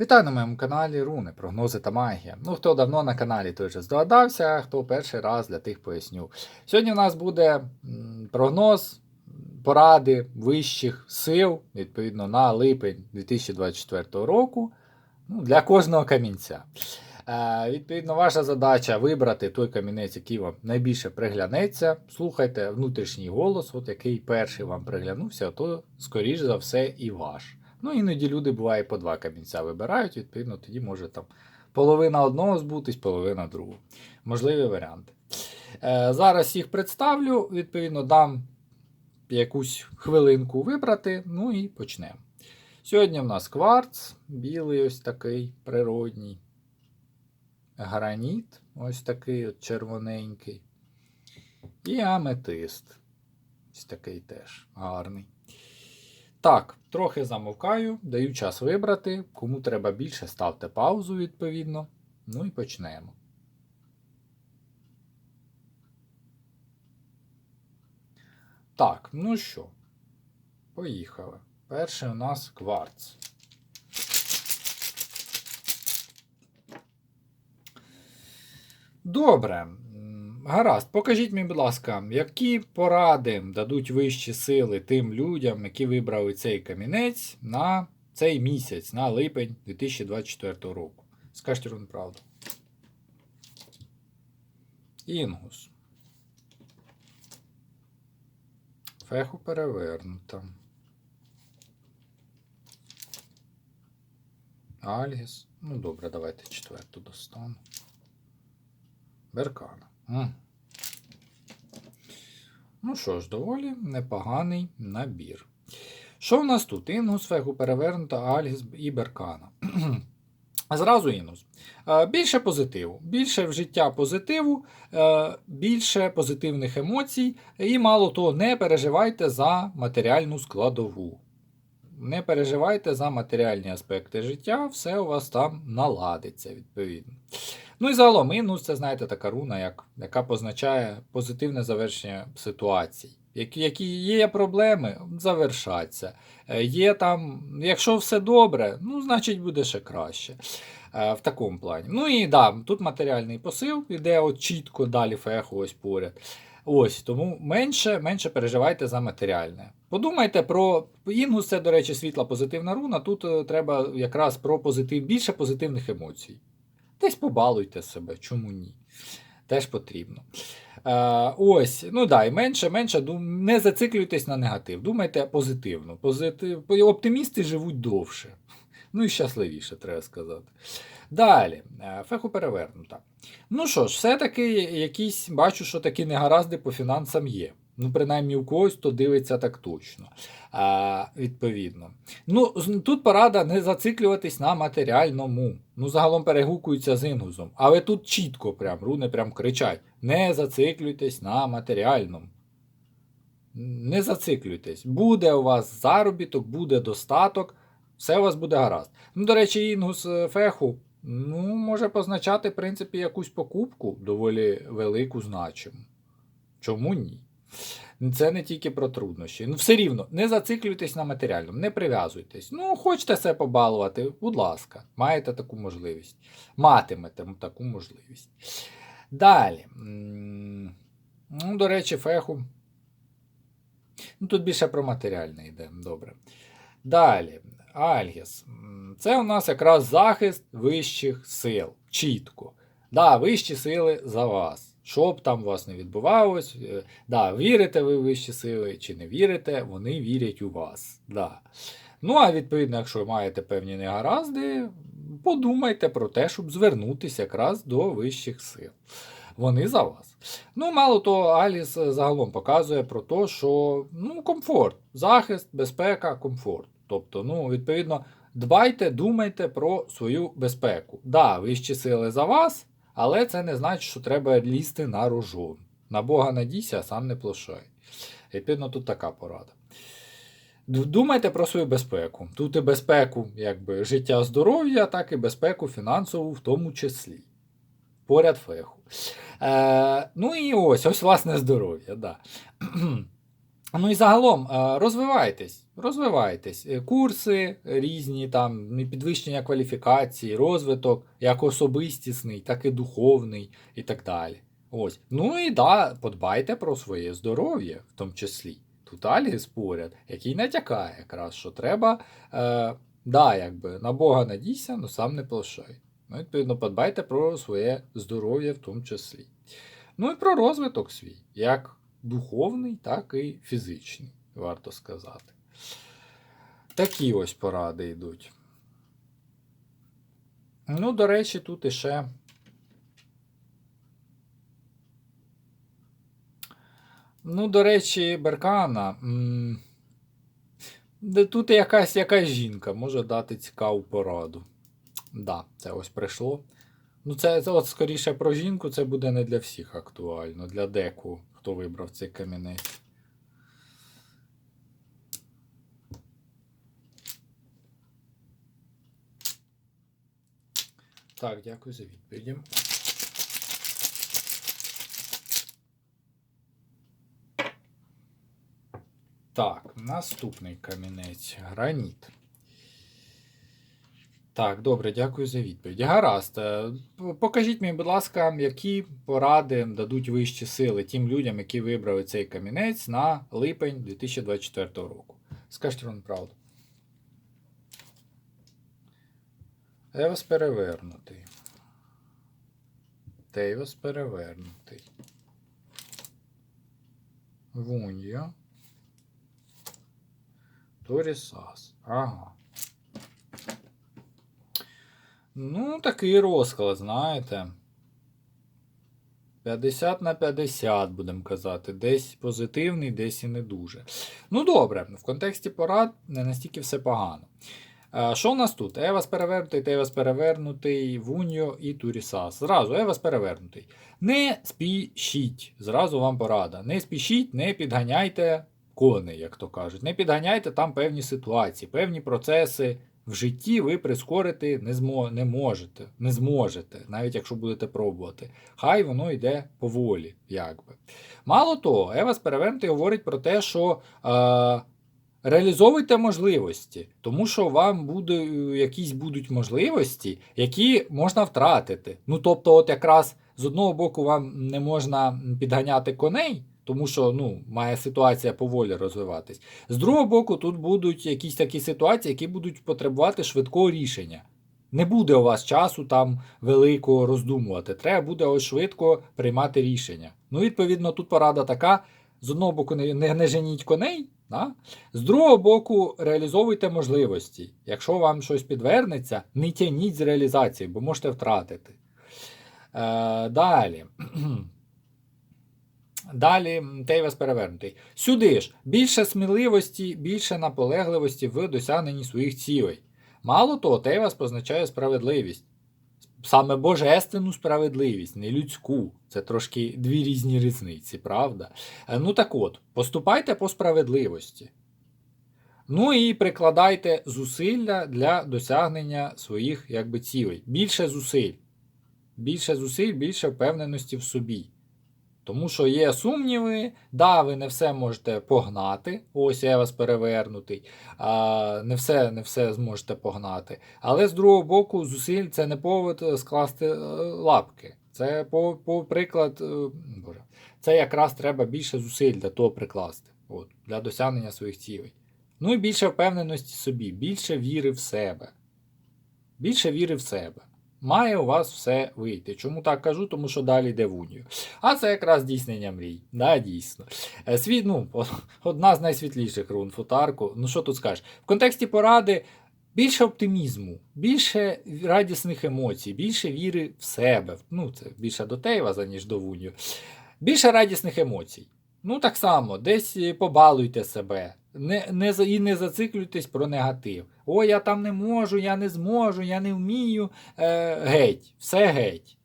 Вітаю на моєму каналі Руни, прогнози та магія. Ну, хто давно на каналі, той вже здогадався, хто перший раз для тих поясню. Сьогодні у нас буде прогноз поради вищих сил, відповідно, на липень 2024 року ну, для кожного камінця. Е, відповідно, ваша задача вибрати той камінець, який вам найбільше приглянеться. Слухайте внутрішній голос, от який перший вам приглянувся, то, скоріш за все, і ваш. Ну, іноді люди буває по два камінця вибирають, відповідно, тоді може там половина одного збутись, половина другого. Можливі варіанти. Е, зараз їх представлю, відповідно, дам якусь хвилинку вибрати, ну і почнемо. Сьогодні в нас кварц, білий ось такий природній. Граніт, ось такий от червоненький. І аметист. Ось такий теж гарний. Так, трохи замовкаю, даю час вибрати. Кому треба більше, ставте паузу, відповідно. Ну і почнемо. Так, ну що, поїхали. Перший у нас кварц. Добре. Гаразд, покажіть мені, будь ласка, які поради дадуть вищі сили тим людям, які вибрали цей камінець на цей місяць, на липень 2024 року. Скажіть рун правду. Інгус. Феху перевернута. Альгіс. Ну добре, давайте четверту достану. Беркана. Ну що ж, доволі непоганий набір. Що в нас тут? Інгус, фегу перевернута, Альгіс і Беркана. Зразу інус. Е, Більше позитиву. Більше в життя позитиву, е, більше позитивних емоцій. І мало того, не переживайте за матеріальну складову. Не переживайте за матеріальні аспекти життя, все у вас там наладиться, відповідно. Ну і загалом, інус це, знаєте, така руна, як, яка позначає позитивне завершення ситуацій. Які, які є проблеми, завершаться. Е, Є там, якщо все добре, ну, значить буде ще краще. Е, В такому плані. Ну і да, тут матеріальний посил іде от чітко далі феху ось поряд. Ось, тому менше, менше переживайте за матеріальне. Подумайте про інгус, це, до речі, світла позитивна руна. Тут е, треба якраз про позитив, більше позитивних емоцій. Десь побалуйте себе, чому ні? Теж потрібно. Е, ось, ну да, і менше, менше не зациклюйтесь на негатив. Думайте позитивно. Позитив... Оптимісти живуть довше. Ну і щасливіше, треба сказати. Далі, е, феху перевернута. Ну що ж, все-таки якісь бачу, що такі негаразди по фінансам є. Ну, принаймні у когось, хто дивиться так точно. А, відповідно. Ну, тут порада не зациклюватись на матеріальному. Ну, загалом перегукуються з інгузом. Але тут чітко прям, руни прям кричать: не зациклюйтесь на матеріальному. Не зациклюйтесь. Буде у вас заробіток, буде достаток, все у вас буде гаразд. Ну, до речі, інгус е, феху ну, може позначати, в принципі, якусь покупку доволі велику значиму. Чому ні? Це не тільки про труднощі. Ну, все рівно, не зациклюйтесь на матеріальному, не прив'язуйтесь. Ну, хочете себе побалувати, будь ласка, маєте таку можливість. Матимете таку можливість. Далі. Ну, до речі, феху. Ну, тут більше про матеріальне йде. Добре. Далі. Альгіс. Це у нас якраз захист вищих сил. Чітко. Да, вищі сили за вас. Що б там у вас не відбувалось, е, да, вірите ви в вищі сили чи не вірите, вони вірять у вас. Да. Ну, а відповідно, якщо маєте певні негаразди, подумайте про те, щоб звернутися якраз до вищих сил. Вони за вас. Ну, мало того, Аліс загалом показує про те, що ну, комфорт, захист, безпека, комфорт. Тобто, ну, відповідно, дбайте, думайте про свою безпеку. Да, вищі сили за вас, але це не значить, що треба лізти на рожон. На Бога надійся, а сам не плашай. Відповідно, тут така порада. Думайте про свою безпеку. Тут і безпеку якби, життя, здоров'я, так і безпеку фінансову в тому числі. Поряд феху. Е, ну і ось, ось власне здоров'я. Да. Ну і загалом е, розвивайтесь, розвивайтесь. Е, Курси різні, там підвищення кваліфікації, розвиток як особистісний, так і духовний і так далі. Ось. Ну і да, подбайте про своє здоров'я в тому числі. Тут Альгіс поряд, який натякає якраз, що треба, е, да, якби, на Бога надійся, але сам не плашай. Ну, відповідно, подбайте про своє здоров'я в тому числі. Ну і про розвиток свій, як духовний, так і фізичний, варто сказати. Такі ось поради йдуть. Ну, до речі, тут іще. Ну, до речі, Беркана. Тут якась якась жінка може дати цікаву пораду. Да, це ось прийшло. Ну, це, от скоріше про жінку, це буде не для всіх актуально, для деку, хто вибрав цей камінець. Так, дякую за відповіді. Так, наступний камінець граніт. Так, добре, дякую за відповідь. Гаразд. Е, Покажіть мені, будь ласка, які поради дадуть вищі сили тим людям, які вибрали цей камінець на липень 2024 року. Скажіть вам правду. Евас перевернутий. Тейвас перевернутий. Вунья. Торісас. Ага. Ну, такий розклад, знаєте. 50 на 50, будемо казати. Десь позитивний, десь і не дуже. Ну, добре, в контексті порад не настільки все погано. Е, Що у нас тут? Евас перевернутий, Тевас перевернутий, Вуньо і Турісас. Зразу Евас перевернутий. Не спішіть. Зразу вам порада. Не спішіть, не підганяйте коней, як то кажуть. Не підганяйте там певні ситуації, певні процеси в житті ви прискорити не, змо, не можете, не зможете, навіть якщо будете пробувати. Хай воно йде поволі, якби. Мало того, Евас перевернутий говорить про те, що. Е, Реалізовуйте можливості, тому що вам буде, якісь будуть можливості, які можна втратити. Ну, тобто, от якраз з одного боку вам не можна підганяти коней, тому що ну, має ситуація поволі розвиватись. З другого боку, тут будуть якісь такі ситуації, які будуть потребувати швидкого рішення. Не буде у вас часу там великого роздумувати. Треба буде ось швидко приймати рішення. Ну, відповідно, тут порада така: з одного боку, не, не, не женіть коней. Да? З другого боку, реалізовуйте можливості. Якщо вам щось підвернеться, не тяніть з реалізації, бо можете втратити. Е, далі. Далі Тейвас перевернутий. Сюди ж більше сміливості, більше наполегливості в досягненні своїх цілей. Мало того, Тейвас позначає справедливість. Саме божественну справедливість, не людську. Це трошки дві різні різниці, правда? Е, Ну так от, поступайте по справедливості. Ну і прикладайте зусилля для досягнення своїх якби, цілей. Більше зусиль. Більше зусиль, більше впевненості в собі. Тому що є сумніви, да, ви не все можете погнати. Ось я вас перевернутий. А, не, все, не все зможете погнати. Але з другого боку, зусиль це не повод скласти е, лапки. Це по, по приклад. е, Боже, це якраз треба більше зусиль для того прикласти. От, для досягнення своїх цілей. Ну і більше впевненості собі, більше віри в себе. Більше віри в себе. Має у вас все вийти. Чому так кажу? Тому що далі йде в унію. А це якраз здійснення мрій. Да, дійсно. Е, Світ, ну, одна з найсвітліших рун фотарку. Ну що тут скажеш? В контексті поради більше оптимізму, більше радісних емоцій, більше віри в себе. Ну, це більше до Тейваза, ніж до Вунію. Більше радісних емоцій. Ну, так само, десь е, побалуйте себе. Не, не, і не зациклюйтесь про негатив. О, я там не можу, я не зможу, я не вмію. Е, геть, все геть.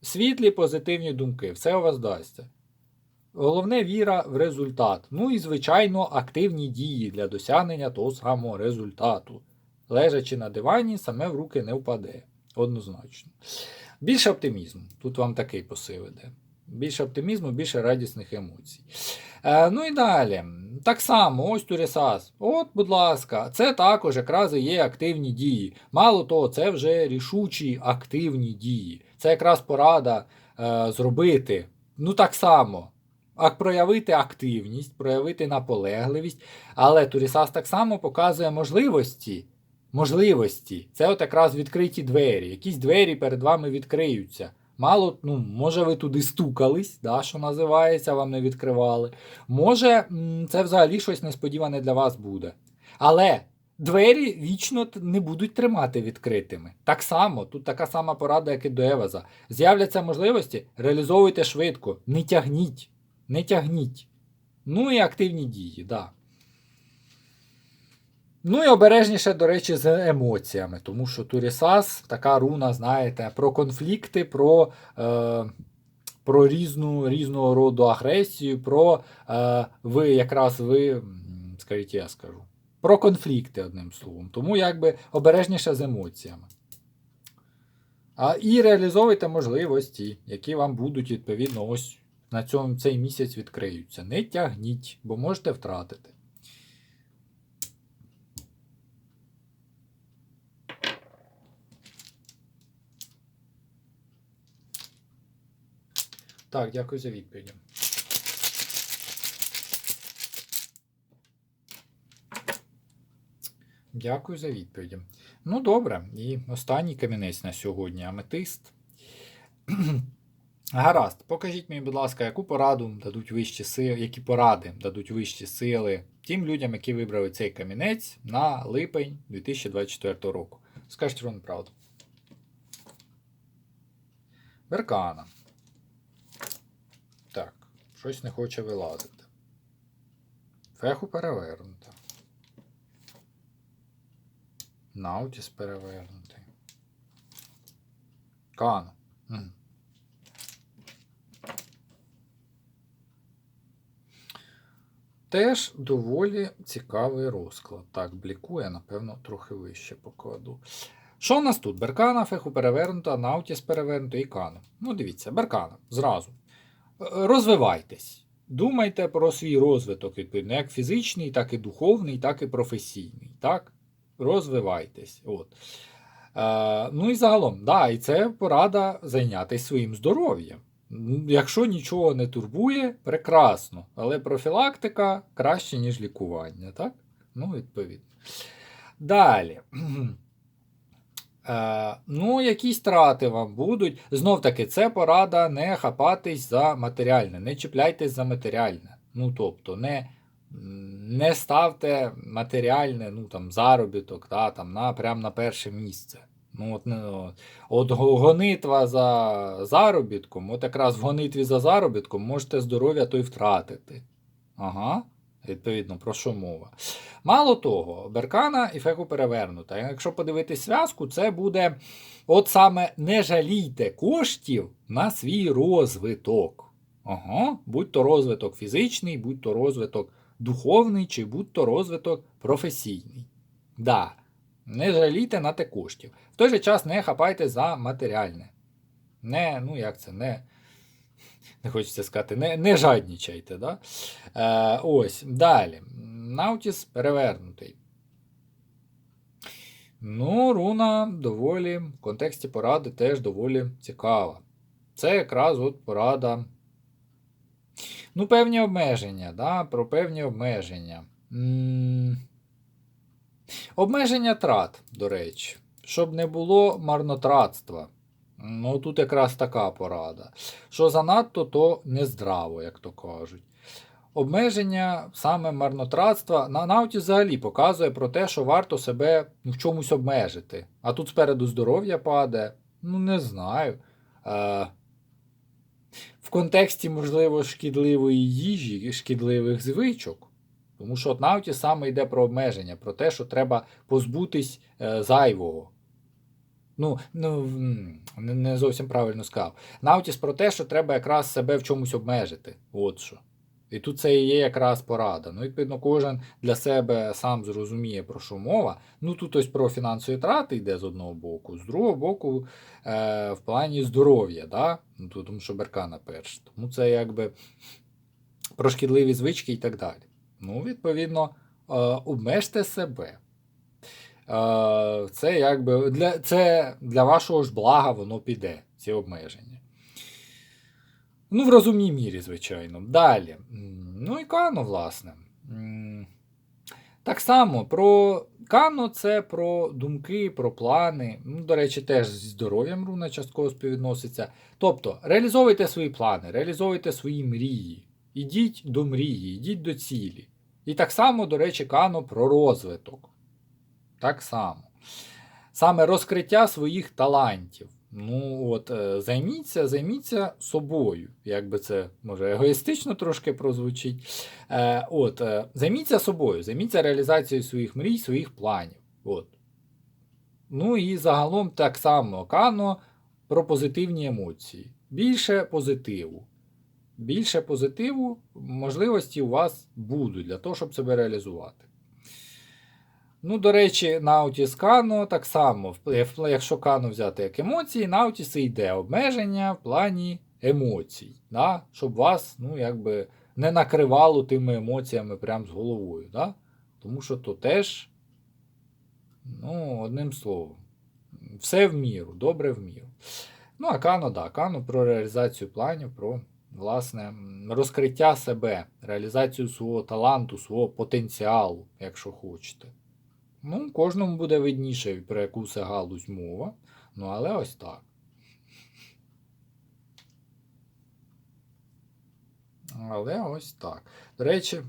Світлі позитивні думки, все у вас дасться. Головне віра в результат. Ну і, звичайно, активні дії для досягнення того самого результату. Лежачи на дивані, саме в руки не впаде. Однозначно. Більше оптимізму. Тут вам такий посил іде. Більше оптимізму, більше радісних емоцій. Е, ну і далі. Так само, ось Турісас. От, будь ласка, це також якраз і є активні дії. Мало того, це вже рішучі активні дії. Це якраз порада е, зробити. Ну так само. А проявити активність, проявити наполегливість. Але Турісас так само показує можливості. Можливості. Це от якраз відкриті двері. Якісь двері перед вами відкриються. Мало, ну, може, ви туди стукались, да, що називається, вам не відкривали. Може, це взагалі щось несподіване для вас буде. Але двері вічно не будуть тримати відкритими. Так само, тут така сама порада, як і до Еваза. З'являться можливості, реалізовуйте швидко, не тягніть. Не тягніть. Ну і активні дії, да. Ну і обережніше, до речі, з емоціями, тому що Турісас така руна, знаєте, про конфлікти, про, е, про різну, різного роду агресію, про е, ви якраз ви, скажіть, я скажу, про конфлікти, одним словом. Тому якби обережніше з емоціями. А, і реалізовуйте можливості, які вам будуть відповідно ось на цьому цей місяць відкриються. Не тягніть, бо можете втратити. Так, дякую за відповіді. Дякую за відповіді. Ну, добре, і останній камінець на сьогодні аметист. Гаразд, покажіть мені, будь ласка, яку пораду дадуть вищі сили, які поради дадуть вищі сили тим людям, які вибрали цей камінець на липень 2024 року. Скажіть вам правду. Беркана. Щось не хоче вилазити. Феху перевернута. Наутіс перевернутий. Мгм. Теж доволі цікавий розклад. Так, блікує, напевно, трохи вище покладу. Що у нас тут? Беркана, феху перевернута, Наутіс перевернута і Кано. Ну, дивіться, Беркана, зразу. Розвивайтесь. Думайте про свій розвиток, відповідно, як фізичний, так і духовний, так і професійний. Так? Розвивайтесь. От. Е, ну і загалом, да, і це порада зайнятися своїм здоров'ям. Якщо нічого не турбує, прекрасно. Але профілактика краще, ніж лікування, так? Ну, відповідно. Далі. Е, ну, якісь трати вам будуть. Знов таки, це порада не хапатись за матеріальне, не чіпляйтесь за матеріальне. Ну, тобто, не, не ставте матеріальне, ну там, заробіток, та, там, на, прям на перше місце. Ну, от, от, от гонитва за заробітком, от якраз в гонитві за заробітком можете здоров'я то й втратити. Ага, відповідно, про що мова. Мало того, беркана і феку перевернута. Якщо подивитись зв'язку, це буде от саме не жалійте коштів на свій розвиток. Ага, будь то розвиток фізичний, будь то розвиток духовний, чи будь то розвиток професійний. Да, не жалійте на те коштів. В той же час не хапайте за матеріальне. Не, ну як це, не. Не хочеться сказати, не, не жаднічайте. Да? Е, ось, далі. Наутіс перевернутий. Ну, руна доволі в контексті поради теж доволі цікава. Це якраз от порада. Ну, певні обмеження, да? про певні обмеження. м Обмеження трат, до речі, щоб не було марнотратства. Ну, тут якраз така порада. Що занадто, то нездраво, як то кажуть. Обмеження саме марнотратства на науті взагалі показує про те, що варто себе ну, в чомусь обмежити. А тут спереду здоров'я падає. Ну, не знаю. Е, в контексті, можливо, шкідливої їжі, шкідливих звичок. Тому що от науті саме йде про обмеження, про те, що треба позбутись е, зайвого. Ну, ну не- зовсім правильно сказав. Наутіс про те, що треба якраз себе в чомусь обмежити. От що. І тут це і є якраз порада. Ну, відповідно, кожен для себе сам зрозуміє, про що мова. Ну, тут ось про фінансові трати йде з одного боку, з другого боку, е, в плані здоров'я, да? ну, тому що беркана перш. Тому це якби про шкідливі звички і так далі. Ну, відповідно, е, обмежте себе. Е, Це якби для, це для вашого ж блага воно піде, ці обмеження. Ну, в розумній мірі, звичайно. Далі. Ну і Кано, власне. Так само про Кано це про думки, про плани. Ну, до речі, теж зі здоров'ям руна частково співвідноситься. Тобто, реалізовуйте свої плани, реалізовуйте свої мрії. Ідіть до мрії, ідіть до цілі. І так само, до речі, Кано про розвиток. Так само. Саме розкриття своїх талантів. Ну, от, е, займіться, займіться собою, як би це може егоїстично трошки прозвучить. Е, от, е, займіться собою, займіться реалізацією своїх мрій, своїх планів. От. Ну і загалом так само Кано про позитивні емоції. Більше позитиву. Більше позитиву, можливості у вас будуть для того, щоб себе реалізувати. Ну, до речі, Наутіс Кано так само, якщо Кано взяти як емоції, Наутіс і йде обмеження в плані емоцій, да? щоб вас ну, якби не накривало тими емоціями прямо з головою. Да? Тому що то теж, ну, одним словом, все в міру, добре в міру. Ну, а Кано, да, Кано про реалізацію планів, про власне розкриття себе, реалізацію свого таланту, свого потенціалу, якщо хочете. Ну, кожному буде видніше, про яку це галузь мова. Ну, але ось так. Але ось так. До речі,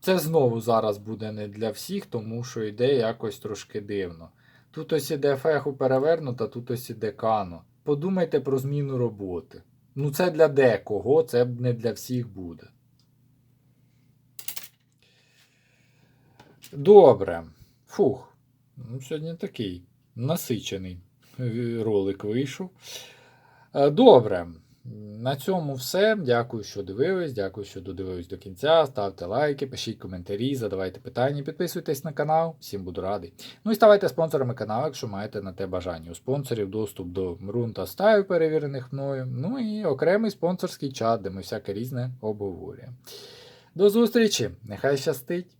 це знову зараз буде не для всіх, тому що йде якось трошки дивно. Тут ось іде феху перевернута, тут ось іде кано. Подумайте про зміну роботи. Ну, це для декого, це не для всіх буде. Добре. Фух. Ну, сьогодні такий насичений е, ролик вийшов. Е, Добре. На цьому все. Дякую, що дивились. Дякую, що додивились до кінця. Ставте лайки, пишіть коментарі, задавайте питання, підписуйтесь на канал. Всім буду радий. Ну і ставайте спонсорами каналу, якщо маєте на те бажання. У спонсорів доступ до мрун та стаю, перевірених мною. Ну і окремий спонсорський чат, де ми всяке різне обговорюємо. До зустрічі! Нехай щастить!